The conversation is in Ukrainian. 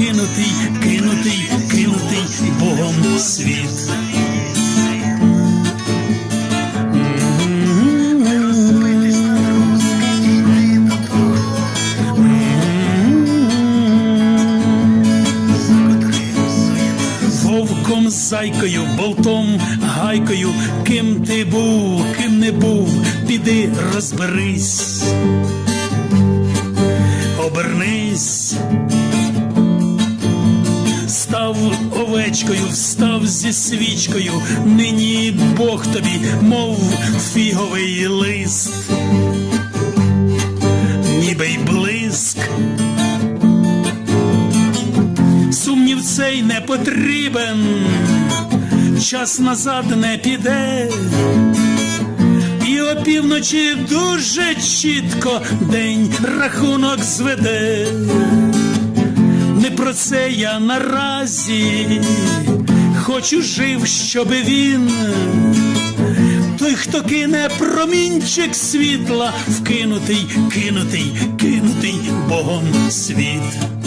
кинутий, кинутий, кинутий Богом світ. Вовком, зайкою, болтом, гайкою, ким ти був, ким не був, піди розберись, обернись, овечкою, встав зі свічкою, нині Бог тобі, мов фіговий лист, ніби й блиск. Сумнів цей не потрібен, час назад не піде, і опівночі дуже чітко день рахунок зведе. Про це я наразі хочу жив, щоби він. Той, хто кине промінчик світла, вкинутий, кинутий, кинутий Богом світ.